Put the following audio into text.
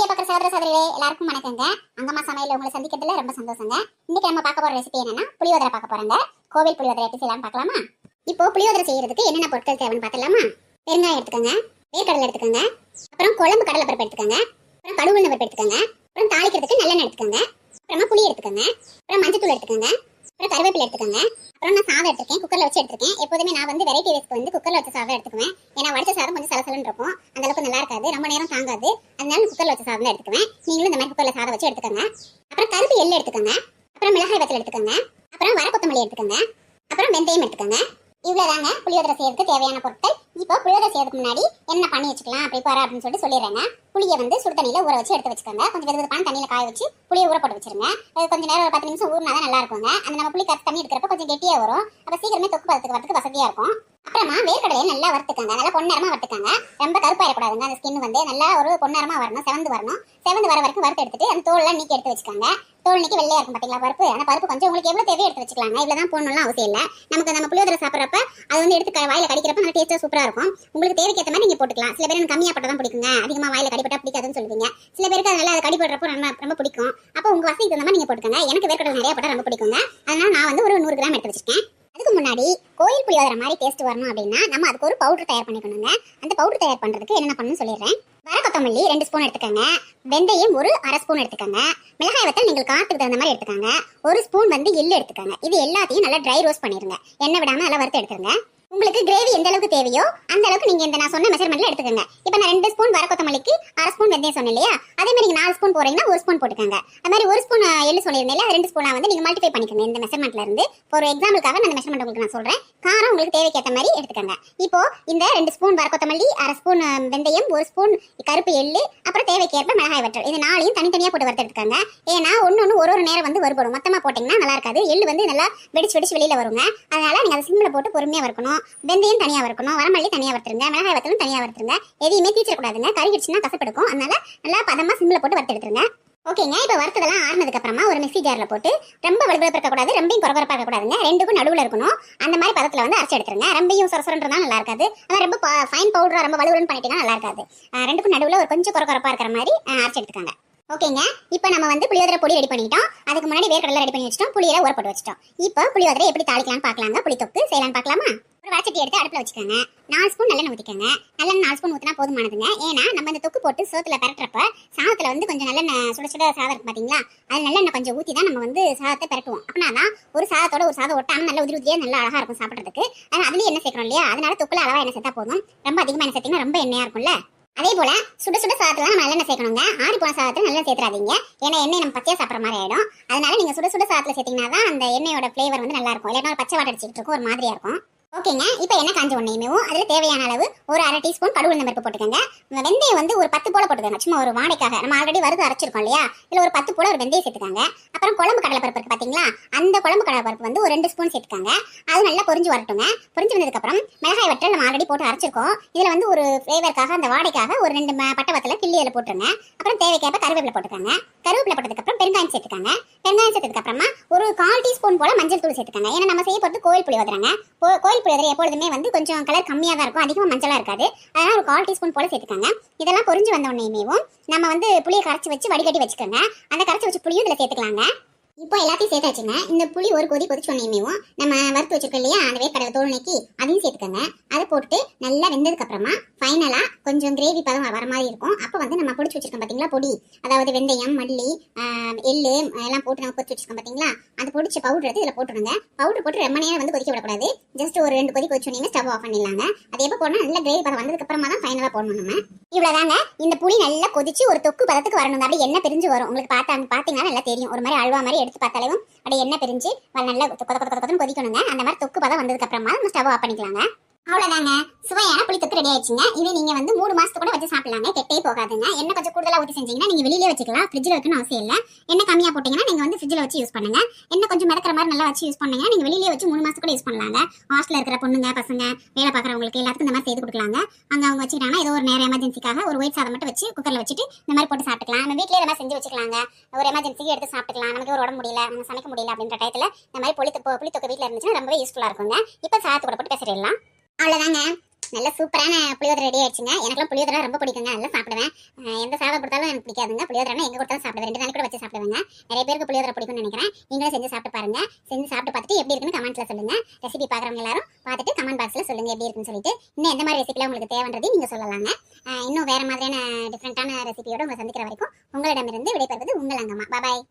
Video பார்க்குற சகோதர சகோதரிகளே எல்லாருக்கும் வணக்கங்க. அங்கம்மா சமையல் உங்களை சந்திக்கிறதுல ரொம்ப சந்தோஷங்க. இன்னைக்கு நம்ம பார்க்க போற ரெசிபி என்னன்னா புளியோதரை பார்க்க போறோங்க. கோவில் புளியோதரை எப்படி செய்யலாம் பார்க்கலாமா? இப்போ புளியோதரை செய்யறதுக்கு என்னென்ன பொருட்கள் தேவைன்னு பார்த்துலாமா பெருங்காயம் எடுத்துக்கோங்க வேர்க்கடலை எடுத்துக்கோங்க அப்புறம் குழம்பு கடலை பருப்பு எடுத்துக்கோங்க அப்புறம் கடுகு பருப்பு எடுத்துக்கோங்க அப்புறம் தாளிக்கிறதுக்கு நல்லெண்ணெய் எடுத்துக்கோங்க அப்புறமா புளி எடுத்துக்கோங்க அப்புறம் மஞ்சத்தூள் எடுத்துக்கோங்க அப்புறம் கருவேப்பிலை எடுத்துக்கோங்க அப்புறம் நான் சாதம் எடுத்திருக்கேன் குக்கரில் வச்சு எடுத்திருக்கேன். எப்போதுமே நான் வந்து வெரைட்டி ரைஸ்க்கு வந்து குக்கரில் வச்ச சாதம் எடுத்துக்குவேன். ஏன்னா வடிச்ச சாதம் கொஞ்சம் சலசலன்னு இருக்கும். அந்த அளவுக்கு நல்லா இருக்காது. ரொம்ப நேரம் தாங்காது. இருந்தாலும் குக்கரில் வச்ச சாதம் தான் எடுத்துக்குவேன். நீங்களும் இந்த மாதிரி குக்கரில் சாதம் வச்சு எடுத்துக்கோங்க. அப்புறம் கருப்பு எள்ளு எடுத்துக்கோங்க. அப்புறம் மிளகாய் வத்தல் எடுத்துக்கோங்க. அப்புறம் வர கொத்தமல்லி எடுத்துக்கோங்க. அப்புறம் வெந்தயம் எடுத்துக்கோங்க. இவ்வளவுதாங்க. புளியோதரை செய்யறதுக்கு தேவையான பொருட்கள். இப்போ புளியோதரை செய்யறதுக்கு முன்னாடி என்ன பண்ணி வச்சுக்கலாம்? அப்படி போற அப்படின்னு சொல்லிட்டு சொல்லிடுறேங்க. புளியை வந்து சுடு தண்ணியில் ஊற வச்சு எடுத்து வச்சுக்கோங்க. கொஞ்சம் வெது வெதுப்பான காய வச்சு புளியை ஊற போட்டு வச்சிருங்க. கொஞ்சம் கொஞ்ச நேரம் ஒரு பத்து நிமிஷம் ஊறினா தான் நல்லா இருக்குங்க. அந்த நம்ம புளி கற்று தண்ணி எடுக்கிறப்ப கொஞ்சம் கெட்டியாக வரும். அப்போ சீக்கிரமே தொக்கு பதத்துக்கு வரதுக்கு வசதியாக இருக்கும். அப்புறமா வேர்க்கடலையை நல்லா வறுத்துக்காங்க. நல்லா பொன்னரமா வறுத்துக்காங்க. ரொம்ப கருப்பாயிடக்கூடாதுங்க அந்த ஸ்கின் வந்து நல்லா ஒரு பொன்னரமா வரணும் செவந்து வரணும். செவந்து வர வரைக்கும் வறுத்து எடுத்துட்டு அந்த தோல்லாம் நீக்கி எடுத்து வச்சுக்காங்க. தோல் நீக்கி வெள்ளையா இருக்கும் பாத்தீங்களா பருப்பு? அந்த பருப்பு கொஞ்சம் உங்களுக்கு எவ்வளவு தேவையோ எடுத்து வச்சுக்கலாங்க. இவ்வளவுதான் போடணும்லாம் அவசியம் இல்லை. நமக்கு நம்ம புளியோதரை சாப்பிட்றப்ப அது வந்து எடுத்து வாயில கடிக்கிறப்ப நல்லா டேஸ்டா சூப்பரா இருக்கும். உங்களுக்கு தேவைக்கேற்ற மாதிரி நீங்க போட்டுக்கலாம். சில பேர் கம்மியா போட்டா தான் பிடிக்குங்க. அதிகமா வாயில கடிப்பட்டா பிடிக்காதுன்னு சொல்லுவீங்க. சில பேருக்கு அதனால அதை கடிப்படுறப்போ ரொம்ப ரொம்ப பிடிக்கும். அப்போ உங்க வசதிக்கு தகுந்த மாதிரி நீங்க போட்டுக்கோங்க. எனக்கு வேர்க்கடலை நிறைய பட்டா ரொம்ப பிடிக்குங்க. அதனால நான் வந்து ஒரு நூறு கிராம் எடுத்து வச்சிருக்கேன். முன்னாடி கோயில் புளியோதரை மாதிரி டேஸ்ட் வரணும் அப்படின்னா நம்ம அதுக்கு ஒரு பவுடர் தயார் பண்ணிக்கணுங்க. அந்த பவுடர் தயார் பண்றதுக்கு என்னென்ன பண்ணணும்னு சொல்லிடுறேன். வர கொத்தமல்லி ரெண்டு ஸ்பூன் எடுத்துக்கோங்க. வெந்தயம் ஒரு அரை ஸ்பூன் எடுத்துக்கோங்க. மிளகாய் வத்தல் நீங்கள் காரத்துக்கு தகுந்த மாதிரி எடுத்துக்கோங்க. ஒரு ஸ்பூன் வந்து எள்ளு எடுத்துக்கோங்க. இது எல்லாத்தையும் நல்லா ட்ரை ரோஸ்ட் பண்ணிருங்க எண்ணெய் விடாம நல்லா வறுத்து எடுத்துருங்க. உங்களுக்கு கிரேவி எந்த அளவுக்கு தேவையோ அந்த அளவுக்கு நீங்க இந்த நான் சொன்ன மெஷர்மெண்ட்ல எடுத்துக்கோங்க. இப்போ நான் ரெண்டு ஸ்பூன் வர கொத்தமல்லிக்கு அரை ஸ்பூன் வெந்தயம் சொன்னேன் இல்லையா? அதே மாதிரி நீங்க நாலு ஸ்பூன் போறீங்கன்னா ஒரு ஸ்பூன் போட்டுக்கோங்க. அது மாதிரி ஒரு ஸ்பூன் எள்ளு சொல்லியிருந்தேன் அது ரெண்டு ஸ்பூனா வந்து நீங்க மல்டிஃபை பண்ணிக்கோங்க இந்த மெஷர்மெண்ட்ல இருந்து. ஒரு எக்ஸாம்பிளுக்காக நான் இந்த மெஷர்மெண்ட் உங்களுக்கு நான் சொல்றேன். காரம் உங்களுக்கு தேவைக்கு ஏற்ற மாதிரி எடுத்துக்கோங்க. இப்போ இந்த ரெண்டு ஸ்பூன் வர கொத்தமல்லி அரை ஸ்பூன் வெந்தயம் ஒரு ஸ்பூன் கருப்பு எள்ளு அப்புறம் தேவைக்கு ஏற்ப மிளகாய் வற்றல். இது நாளையும் தனித்தனியாக போட்டு வறுத்து ஏன்னா ஒன்று ஒன்று ஒரு ஒரு நேரம் வந்து வறுபடும் மொத்தமா போட்டிங்கன்னா நல்லா இருக்காது. எள்ளு வந்து நல்லா வெடிச்சு வெடிச்சு வெளியில வருங்க. அதனால நீங்கள் அதை சிம்மில் போட்டு பொறுமையா வறுக்கணும். வெந்தயம் தனியா வறுக்கணும். வரமல்லி தனியா வறுத்துருங்க. மிளகாய் வத்தலும் தனியா வறுத்துருங்க. எதையுமே தீச்சிடக்கூடாதுங்க. கருகிடுச்சுன்னா கசப்படுக்கும் அதனால நல்லா பதமா சிம்மில் போட்டு வறுத்து எடுத்துருங்க ஓகேங்க இப்போ வறுத்ததெல்லாம் ஆறுனதுக்கு அப்புறமா ஒரு மிக்சி ஜாரில் போட்டு ரொம்ப வலுவலுப்பு இருக்கக்கூடாது ரொம்பையும் குறகுறப்பா இருக்கக்கூடாதுங்க. ரெண்டுக்கும் நடுவில் இருக்கணும். அந்த மாதிரி பதத்தில் வந்து அரைச்சி எடுத்துருங்க. ரொம்பையும் சொரசொரன்றதா நல்லா இருக்காது. அதான் ரொம்ப ஃபைன் பவுடராக ரொம்ப வலுவலுன்னு பண்ணிட்டீங்கன்னா நல்லா இருக்காது. ரெண்டுக்கும் நடுவில் ஒரு கொஞ்சம் குறப்பாக இருக்கிற மாதிரி அரைச்சி எடுத்துக்காங்க. ஓகேங்க இப்போ நம்ம வந்து புளியோதரை பொடி ரெடி பண்ணிட்டோம். அதுக்கு முன்னாடி வேர்க்கடலை ரெடி பண்ணி வச்சிட்டோம். புளியில ஊற போட்டு வச்சிட்டோம். இப்போ புளியோதரை எப்படி தாளிக்கலாம்னு பார்க்கலாங்க? புளி தொக்கு செய்யலாம்னு பார்க்கலாமா? ஒரு வடச்சட்டி எடுத்து அடுப்பில் வச்சுக்கோங்க. நாலு ஸ்பூன் நல்லெண்ணெய் ஊற்றிக்கோங்க நல்லெண்ணெய் நாலு ஸ்பூன் ஊற்றினா போதுமானதுங்க. ஏன்னா நம்ம இந்த தொக்கு போட்டு சோத்துல பரட்டுறப்ப சாதத்தில் வந்து கொஞ்சம் நல்லெண்ணெய் சுட சுட சாதம் இருக்கு பார்த்தீங்களா அது நல்லெண்ணெய் கொஞ்சம் ஊற்றி தான் நம்ம வந்து சாதத்தை பரட்டுவோம். அப்படின்னா தான் ஒரு சாதத்தோட ஒரு சாதம் ஒட்டாமல் நல்ல உதிரி உதிரியாக நல்லா அழகாக இருக்கும் சாப்பிட்றதுக்கு. அது அதுலேயும் எண்ணெய் சேர்க்கணும் இல்லையா? அதனால தொக்குல அளவாக எண்ணெய் சேர்த்தா போதும். ரொம்ப அதிகமாக எண்ணெய் சேர்த்தீங்கன்னா ரொம்ப எண்ணெயாக இருக்கும்ல? அதே போல சுட சுட சாதத்துல நம்ம நல்லெண்ணெய் சேர்க்கணுங்க. ஆறி போன சாதத்துல நல்லா சேர்த்துறாதீங்க. ஏன்னா எண்ணெய் நம்ம பச்சையா சாப்பிட்ற மாதிரி ஆயிடும். அதனால நீங்க சுட சுட சாதத்துல சேர்த்தீங்கன்னா தான் அந்த எண்ணெயோட ஃபிளேவர் வந்து நல்லா இருக்கும். இல்லைன்னா ஒரு பச்சை வாட்டை அடிச்சுட்டு இருக்கும். ஒரு மாதிரியா இருக்கும். ஓகேங்க. இப்போ என்ன காஞ்ச உடனேயுமேவும் அதில் தேவையான அளவு ஒரு அரை டீஸ்பூன் கடுகு உளுந்தம் பருப்பு போட்டுக்கோங்க. வெந்தயம் வந்து ஒரு பத்து போல போட்டுக்கோங்க. சும்மா ஒரு வாடைக்காக. நம்ம ஆல்ரெடி வறுத்து அரைச்சிருக்கோம் இல்லையா? இதில் ஒரு பத்து போல ஒரு வெந்தயம் சேர்த்துக்காங்க. அப்புறம் குழம்பு கடலை பருப்பு பார்த்தீங்களா அந்த குழம்பு கடலை பருப்பு வந்து ஒரு ரெண்டு ஸ்பூன் சேர்த்துக்காங்க. அது நல்லா பொரிஞ்சு வரட்டுங்க. பொரிஞ்சு வந்ததுக்கப்புறம் மிளகாய் வற்றல் நம்ம ஆல்ரெடி போட்டு அரைச்சிருக்கோம். இதில் வந்து ஒரு ஃப்ளேவருக்காக அந்த வாடைக்காக ஒரு ரெண்டு ம- பட்டை வத்தில் கிள்ளி அதில் போட்டுருங்க. அப்புறம் தேவைக்கேற்ப கருவேப்பிலை போட்டுக்கோங்க. கருவேப்பிலை போட்டதுக்கப்புறம் பெருங்காயம் சேர்த்துக்காங்க. பெருங்காயம் சேர்த்ததுக்கு அப்புறமா ஒரு கால் டீஸ்பூன் போல மஞ்சள் தூள் சேர்த்துக்காங்க. ஏன்னா நம்ம செய்ய போகிறது கோயில் புளி கோ- கோயில் புளியோதரை எப்பொழுதுமே வந்து கொஞ்சம் கலர் கம்மியாக தான் இருக்கும். அதிகமாக மஞ்சளாக இருக்காது. அதனால் ஒரு கால் டீஸ்பூன் போல சேர்த்துக்காங்க. இதெல்லாம் பொறிஞ்சு வந்த உடனேமேவும் நம்ம வந்து புளியை கரைச்சி வச்சு வடிகட்டி வச்சுக்கோங்க. அந்த கரைச்சி வச்சு புளியும் இதில் சேர்த்துக்கலாங்க. இப்போ எல்லாத்தையும் சேர்த்தாச்சுங்க. இந்த புளி ஒரு கொதி கொதிச்சோன்னையுமேவும் நம்ம வறுத்து வச்சிருக்கோம் இல்லையா? அந்த வேர்க்கடலை தோல் நீக்கி அதையும் சேர்த்துக்கோங்க. அதை போட்டு நல்லா வெந்ததுக்கு அப்புறமா ஃபைனலாக கொஞ்சம் கிரேவி பதம் வர மாதிரி இருக்கும். அப்போ வந்து நம்ம பொடிச்சு வச்சிருக்கோம் பார்த்தீங்களா பொடி. அதாவது வெந்தயம் மல்லி எள்ளு எல்லாம் போட்டு நம்ம பொடிச்சு வச்சிருக்கோம் பார்த்தீங்களா அந்த பொடிச்ச பவுடர் எடுத்து இதில் போட்டுருங்க. பவுடர் போட்டு ரொம்ப நேரம் வந்து கொதிக்க விடக்கூடாது. ஜஸ்ட் ஒரு ரெண்டு கொதி கொதிச்சோன்னே ஸ்டவ் ஆஃப் பண்ணிடலாங்க. அது எப்போ போடணும் நல்ல கிரேவி பதம் வந்ததுக்கு அப்புறமா தான் ஃபைனலாக போடணும் நம்ம. இவ்வளோதாங்க இந்த புளி நல்லா கொதிச்சு ஒரு தொக்கு பதத்துக்கு வரணும் அப்படி என்ன பிரிஞ்சு வரும். உங்களுக்கு பார்த்தா பார்த்தீங்கன்னா நல்லா தெரியும். ஒரு மாதிரி அல்வா மாதிரி எடுத்து பார்த்தாலும் அப்படியே எண்ணெய் பிரிஞ்சு நல்லா கொத கொத கொத கொதன்னு கொதிக்கணுங்க. அந்த மாதிரி தொக்கு பதம் வந்ததுக்கு அப்புறமா நம்ம ஸ்டவ் ஆஃப் பண்ணிக்கலாங்க. அவ்வளவுதாங்க. சுவையான புளித்தொக்கு ரெடி ஆயிடுச்சுங்க. இது நீங்க வந்து மூணு மாசத்துக்கு கூட வச்சு சாப்பிடலாங்க. கெட்டே போகாதுங்க. என்ன கொஞ்சம் கூடுதலா ஊற்றி செஞ்சீங்கன்னா நீங்க வெளியிலே வச்சுக்கலாம். ஃப்ரிட்ஜில் வைக்கணும் அவசியம் இல்லை. என்ன கம்மியா போட்டீங்கன்னா நீங்க வந்து ஃப்ரிட்ஜில் வச்சு யூஸ் பண்ணுங்க. என்ன கொஞ்சம் மிதக்கிற மாதிரி நல்லா வச்சு யூஸ் பண்ணீங்கன்னா நீங்க வெளியிலே வச்சு மூணு மாசத்துக்கு கூட யூஸ் பண்ணலாங்க. ஹாஸ்டல் இருக்கிற பொண்ணுங்க பசங்க வேலை பார்க்குறவங்களுக்கு எல்லாத்துக்கும் இந்த மாதிரி செய்து கொடுக்கலாங்க. அங்க அவங்க வச்சுக்கிட்டாங்கன்னா ஏதோ ஒரு நேரம் எமர்ஜென்சிக்காக ஒரு ஒயிட் சாதம் மட்டும் வச்சு குக்கர்ல வச்சுட்டு இந்த மாதிரி போட்டு சாப்பிட்டுக்கலாம். நம்ம வீட்லயே நம்ம செஞ்சு வச்சுக்கலாங்க. ஒரு எமர்ஜென்சிக்கு எடுத்து சாப்பிட்டுக்கலாம். நமக்கு ஒரு உடம்பு முடியல நம்ம சமைக்க முடியல அப்படின்ற டயத்தில் இந்த மாதிரி புளி புளி வீட்டில் இருந்துச்சுன்னா ரொம்பவே யூஸ்ஃபுல்லா இருக்குங்க. இப்போ சாதத்து கூட போட்டு பேசிடலாம் அவ்வளோதாங்க நல்ல சூப்பரான புளியோதரை ரெடி ஆயிடுச்சுங்க. எனக்குலாம் புளியோதரை ரொம்ப பிடிக்குங்க. நல்லா சாப்பிடுவேன். எந்த சாதம் கொடுத்தாலும் எனக்கு பிடிக்காதுங்க. புளியோதரை எங்கே கொடுத்தாலும் சாப்பிடுவேன். ரெண்டு நாள் கூட வச்சு சாப்பிடுவேங்க. நிறைய பேருக்கு புளியோதரை பிடிக்கும்னு நினைக்கிறேன். நீங்களும் செஞ்சு சாப்பிட்டு பாருங்க. செஞ்சு சாப்பிட்டு பார்த்துட்டு எப்படி இருக்குன்னு கமெண்ட்ல சொல்லுங்க. ரெசிபி பார்க்குறவங்க எல்லாரும் பார்த்துட்டு கமெண்ட் பாக்ஸ்ல சொல்லுங்க எப்படி இருக்குன்னு சொல்லிட்டு. இன்னும் எந்த மாதிரி ரெசிபிலாம் உங்களுக்கு தேவைன்றது நீங்க சொல்லலாங்க. அஹ் இன்னும் வேற மாதிரியான டிஃப்ரெண்டான ரெசிபியோட உங்களை சந்திக்கிற வரைக்கும் உங்களிடமிருந்து விடைபெறுவது உங்கள் அங்கம்மா. பாய்